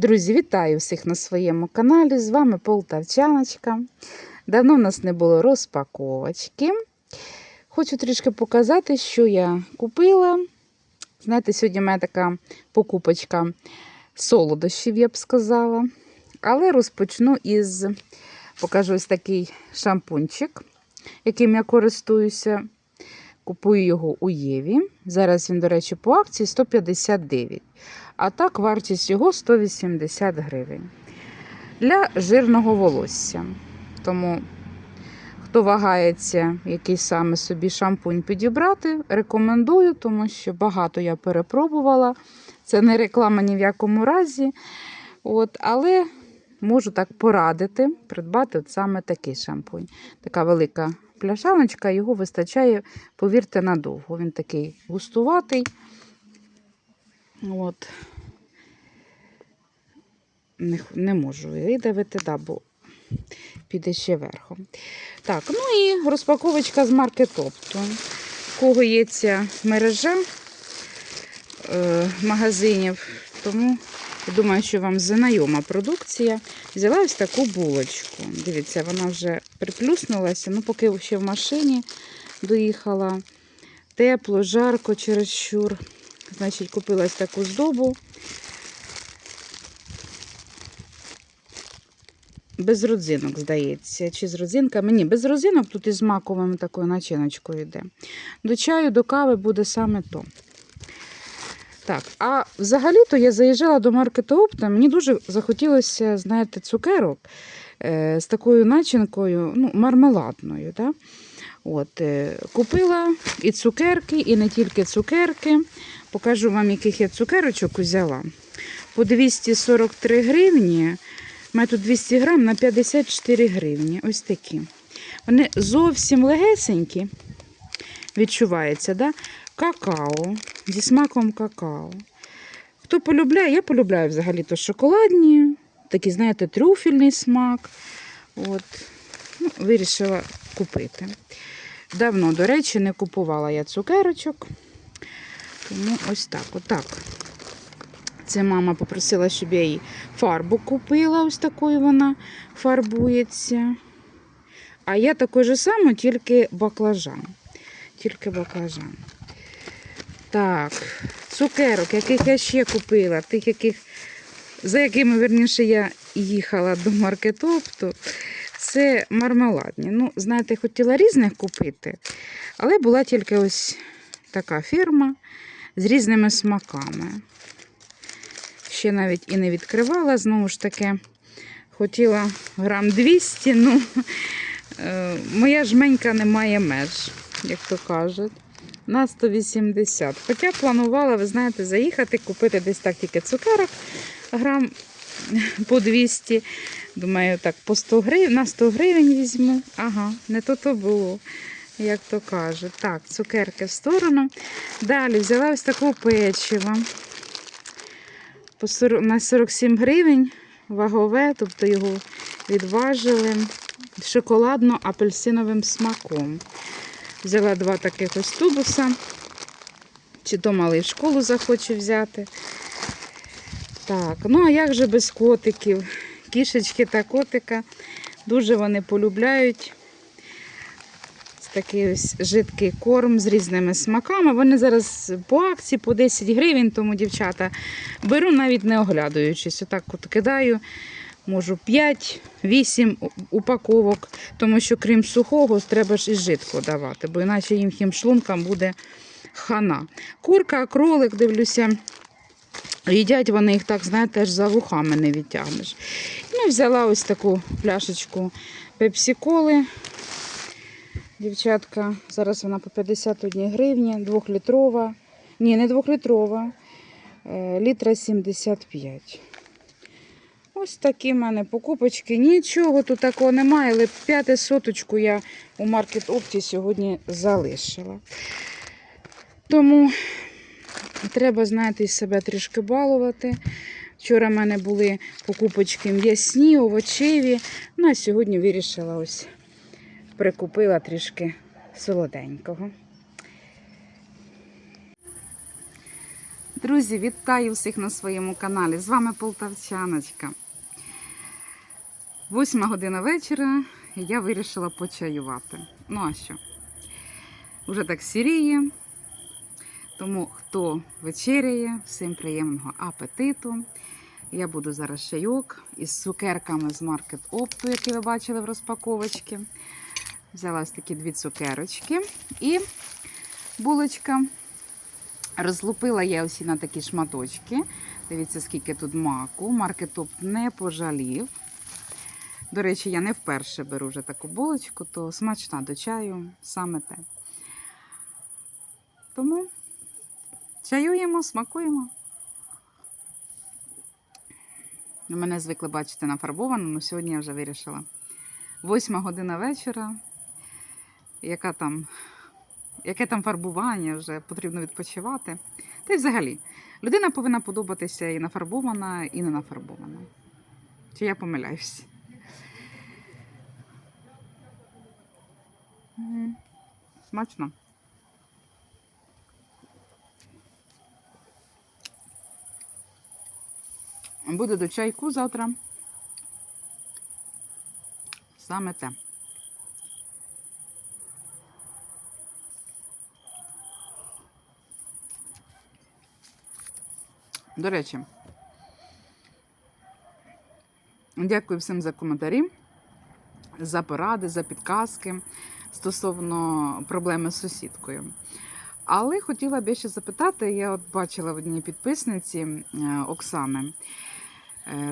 Друзі, вітаю всіх на своєму каналі. З вами Полтавчаночка. Давно в нас не було розпаковочки. Хочу трішки показати, що я купила. Знаєте, сьогодні в мене така покупочка солодощів, я б сказала. Але розпочну із покажу ось такий шампунчик, яким я користуюся. Купую його у Єві. Зараз він, до речі, по акції 159. А так вартість його 180 гривень. Для жирного волосся. Тому, хто вагається, який саме собі шампунь підібрати, рекомендую, тому що багато я перепробувала. Це не реклама ні в якому разі. От, але можу так порадити, придбати от саме такий шампунь. Така велика пляшаночка, його вистачає, повірте, надовго. Він такий густуватий. От. Не, не можу видавити, да, бо піде ще верхом. Так, ну і розпаковочка з маркетопту. У кого є ця мережа е, магазинів, тому думаю, що вам знайома продукція. Взяла ось таку булочку. Дивіться, вона вже приплюснулася, ну поки ще в машині доїхала. Тепло, жарко чересчур. Значить, купилась таку здобу. Без родзинок, здається. Чи з родзинками? Ні, без родзинок тут із маковою такою начиночкою йде. До чаю, до кави буде саме то. Так, а взагалі-то я заїжджала до маркету Опта, мені дуже захотілося, знаєте, цукерок е, з такою начинкою, ну, мармеладною. Да? От, е, купила і цукерки, і не тільки цукерки. Покажу вам, яких я цукерочок взяла. По 243 гривні. У мене тут 200 грам на 54 гривні. Ось такі. Вони зовсім легесенькі. Відчувається, да? Какао. Зі смаком какао. Хто полюбляє, я полюбляю взагалі-то шоколадні, такий, знаєте, трюфельний смак. От. Ну, вирішила купити. Давно, до речі, не купувала я цукерочок. Тому ось так. Отак. Це мама попросила, щоб я їй фарбу купила. Ось такою вона фарбується. А я таку ж саму, тільки баклажан. Тільки баклажан. Так, цукерок, яких я ще купила, тих, яких, за якими, верніше, я їхала до маркетопту. Це мармеладні. Ну, знаєте, хотіла різних купити, але була тільки ось така фірма з різними смаками. Ще навіть і не відкривала, знову ж таки, хотіла грам 200, ну, е, моя жменька не має меж, як то кажуть. На 180. Хоча планувала, ви знаєте, заїхати, купити десь так тільки цукерок грам по 200. Думаю, так, по 100 гривень, на 100 гривень візьму. Ага, не то то було, як то кажуть. Так, цукерки в сторону. Далі взяла ось. По 40, на 47 гривень вагове, тобто його відважили шоколадно-апельсиновим смаком. Взяла два таких ось тубуса. Чи то малий в школу захоче взяти. Так, ну а як же без котиків? Кішечки та котика. Дуже вони полюбляють такий ось жидкий корм з різними смаками. Вони зараз по акції по 10 гривень, тому, дівчата, беру навіть не оглядуючись. Отак от кидаю, можу 5-8 упаковок, тому що крім сухого, треба ж і жидко давати, бо іначе їм хім шлункам буде хана. Курка, кролик, дивлюся. Їдять вони їх так, знаєте, аж за вухами не відтягнеш. Ну, взяла ось таку пляшечку пепсі-коли. Дівчатка, зараз вона по 51 гривні, двохлітрова. Ні, не двохлітрова, е, літра 75. Ось такі в мене покупочки. Нічого тут такого немає, але п'яте соточку я у маркет Опті сьогодні залишила. Тому треба, знаєте, себе трішки балувати. Вчора в мене були покупочки м'ясні, овочеві. Ну, а сьогодні вирішила ось прикупила трішки солоденького. Друзі, вітаю всіх на своєму каналі. З вами Полтавчаночка. Восьма година вечора я вирішила почаювати. Ну а що? Уже так сіріє. Тому хто вечеряє, всім приємного апетиту. Я буду зараз чайок із цукерками з маркет Опту, які ви бачили в розпаковочці. Взяла ось такі дві цукерочки і булочка. Розлупила я усі на такі шматочки. Дивіться, скільки тут маку. Маркетоп не пожалів. До речі, я не вперше беру вже таку булочку, то смачна до чаю саме те. Тому чаюємо, смакуємо. Мене звикли бачити нафарбовано, але сьогодні я вже вирішила. Восьма година вечора. Яка там яке там фарбування, вже потрібно відпочивати. Та й взагалі, людина повинна подобатися і нафарбована, і не нафарбована. Чи я помиляюсь? Смачно. Буде до чайку завтра. Саме те. До речі, дякую всім за коментарі, за поради, за підказки стосовно проблеми з сусідкою. Але хотіла б ще запитати: я от бачила в одній підписниці е, Оксани,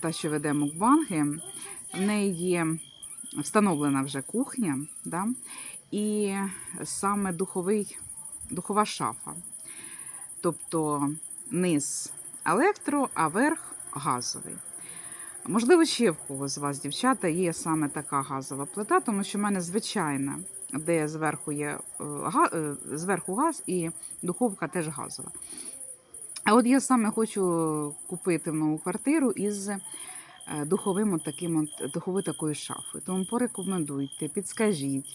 та, що веде мукбанги, в неї є встановлена вже кухня, да? і саме духовий, духова шафа. Тобто низ електро, а верх газовий. Можливо, ще в когось з вас, дівчата, є саме така газова плита, тому що в мене звичайна, де зверху є е, е, зверху газ і духовка теж газова. А от я саме хочу купити нову квартиру із е, духовим от таким от, духовою такою шафою. Тому порекомендуйте, підскажіть,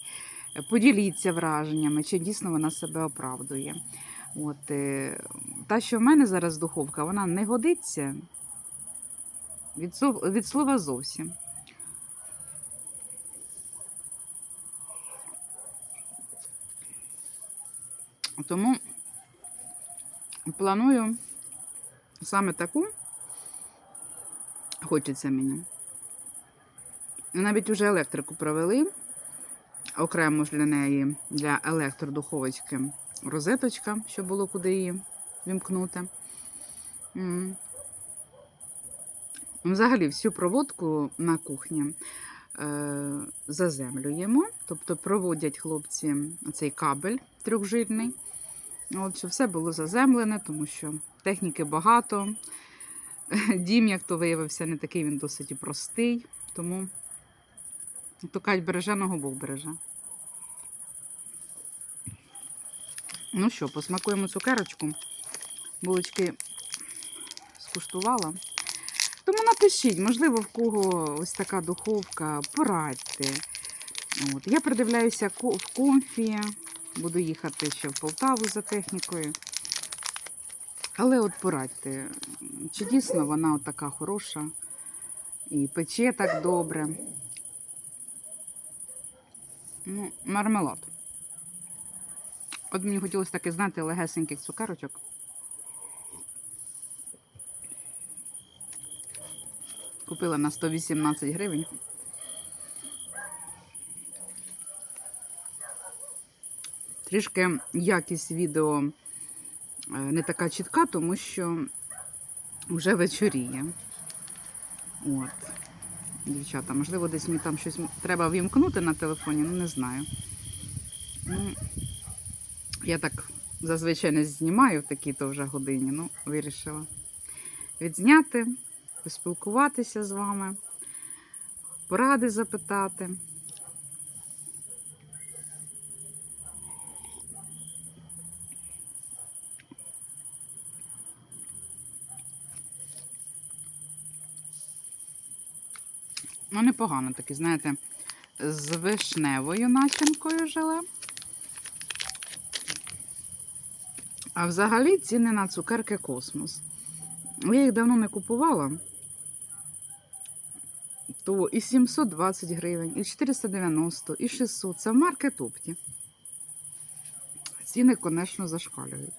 поділіться враженнями, чи дійсно вона себе оправдує. От, е, та, що в мене зараз духовка, вона не годиться від, від слова зовсім. Тому планую саме таку, хочеться мені. Навіть вже електрику провели, окремо ж для неї, для електродуховочки розеточка, щоб було куди її вімкнути. Взагалі, всю проводку на кухні е, заземлюємо, тобто проводять хлопці цей кабель трьохжильний. От, щоб все було заземлене, тому що техніки багато. Дім, як то виявився, не такий він досить простий. Тому то кажуть, береженого Бог береже. Ну що, посмакуємо цукерочку. Булочки скуштувала. Тому напишіть, можливо, в кого ось така духовка, порадьте. От. Я придивляюся в комфі, буду їхати ще в Полтаву за технікою. Але от порадьте, чи дійсно вона така хороша і пече так добре. Ну, мармелад. От мені хотілося таки знати легесеньких цукерочок. Купила на 118 гривень. Трішки якість відео е, не така чітка, тому що вже вечоріє. От. Дівчата, можливо, десь мені там щось треба вімкнути на телефоні, ну не знаю. Ну, я так зазвичай не знімаю в такій-то вже годині, ну, вирішила відзняти, поспілкуватися з вами, поради запитати. Ну, непогано такі, знаєте, з вишневою начинкою желе. А взагалі ціни на цукерки космос. Я їх давно не купувала. То і 720 гривень, і 490, і 600. Це в маркет опті. Ціни, звісно, зашкалюють.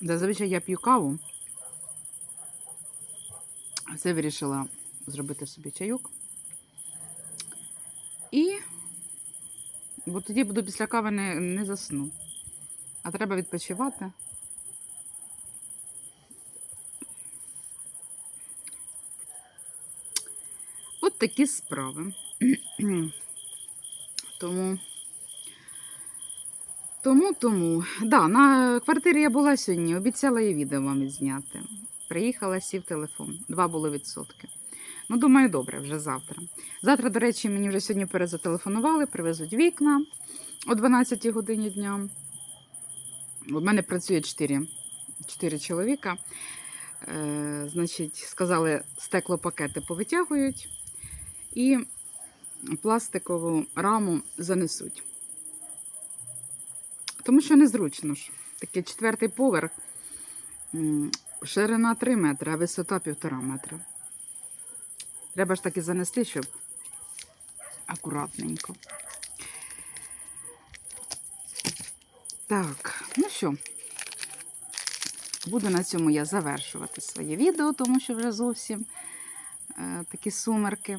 Зазвичай я п'ю каву. Це вирішила зробити собі чайок. І бо тоді буду після кави не, не засну. А треба відпочивати. От такі справи. тому. Тому, тому. Да, на квартирі я була сьогодні, обіцяла її відео вам відзняти. Приїхала, сів телефон. Два було відсотки. Ну, думаю, добре, вже завтра. Завтра, до речі, мені вже сьогодні перезателефонували, привезуть вікна о 12 годині дня. У мене працює 4, 4 чоловіка. Е, значить, сказали, стеклопакети повитягують і пластикову раму занесуть. Тому що незручно ж. Такий четвертий поверх, ширина 3 метри, а висота 1,5 метра. Треба ж таки занести, щоб акуратненько. Так, ну що, буду на цьому я завершувати своє відео, тому що вже зовсім е, такі сумерки.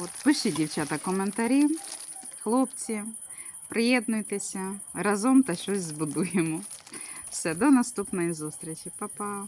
От. Пишіть, дівчата, коментарі, хлопці, приєднуйтеся разом та щось збудуємо. Все, до наступної зустрічі. Па-па!